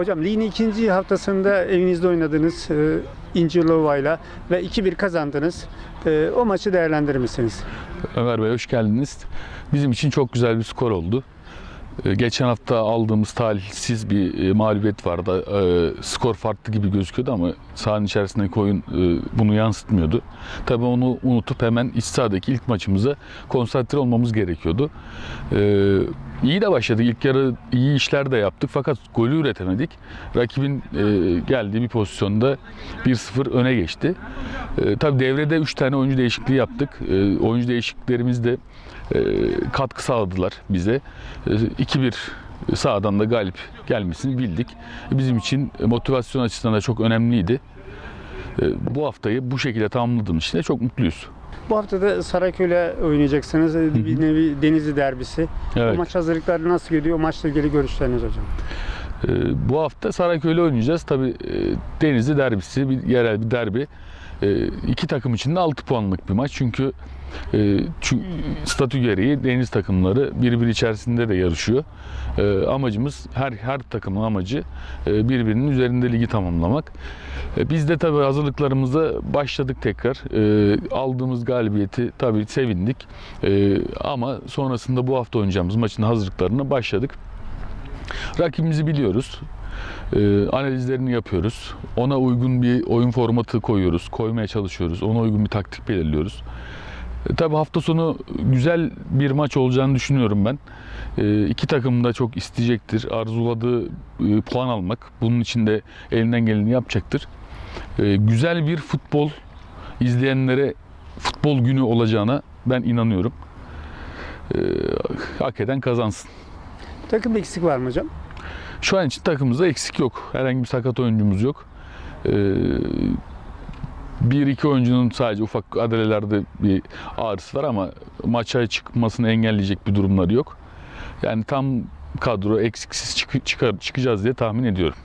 Hocam ligin ikinci haftasında evinizde oynadınız e, İncirlova'yla ve 2-1 kazandınız. E, o maçı değerlendirir misiniz? Ömer Bey hoş geldiniz. Bizim için çok güzel bir skor oldu. Ee, Geçen hafta aldığımız talihsiz bir e, mağlubiyet vardı. Ee, Skor farklı gibi gözüküyordu ama sahanın içerisindeki oyun e, bunu yansıtmıyordu. Tabii onu unutup hemen iç sahadaki ilk maçımıza konsantre olmamız gerekiyordu. Ee, İyi de başladık. İlk yarı iyi işler de yaptık fakat golü üretemedik. Rakibin e, geldiği bir pozisyonda 1-0 öne geçti. E, tabii devrede 3 tane oyuncu değişikliği yaptık. E, oyuncu değişikliklerimiz de e, katkı sağladılar bize. E, 2-1 sağdan da galip gelmesini bildik. Bizim için motivasyon açısından da çok önemliydi. E, bu haftayı bu şekilde tamamladığımız için de çok mutluyuz. Bu hafta da Saraköy'le oynayacaksınız. Bir nevi Denizli derbisi. Evet. O maç hazırlıkları nasıl gidiyor? O maçla ilgili görüşleriniz hocam. Ee, bu hafta Saraköy'le oynayacağız. Tabii e, Denizli derbisi, bir yerel bir derbi. E, iki takım için de 6 puanlık bir maç. Çünkü e, çü- statü gereği deniz takımları birbiri içerisinde de yarışıyor. E, amacımız her her takımın amacı e, birbirinin üzerinde ligi tamamlamak. Biz de tabii hazırlıklarımıza başladık tekrar. Aldığımız galibiyeti tabii sevindik. Ama sonrasında bu hafta oynayacağımız maçın hazırlıklarına başladık. Rakibimizi biliyoruz. Ee, analizlerini yapıyoruz. Ona uygun bir oyun formatı koyuyoruz. Koymaya çalışıyoruz. Ona uygun bir taktik belirliyoruz. E, tabii hafta sonu güzel bir maç olacağını düşünüyorum ben. E, iki takım da çok isteyecektir. Arzuladığı e, puan almak. Bunun için de elinden geleni yapacaktır. E, güzel bir futbol izleyenlere futbol günü olacağına ben inanıyorum. E, hak eden kazansın. Takım eksik var mı hocam? Şu an için takımımızda eksik yok. Herhangi bir sakat oyuncumuz yok. Ee, bir iki oyuncunun sadece ufak adelelerde bir ağrısı var ama maça çıkmasını engelleyecek bir durumları yok. Yani tam kadro eksiksiz çık- çıkar, çıkacağız diye tahmin ediyorum.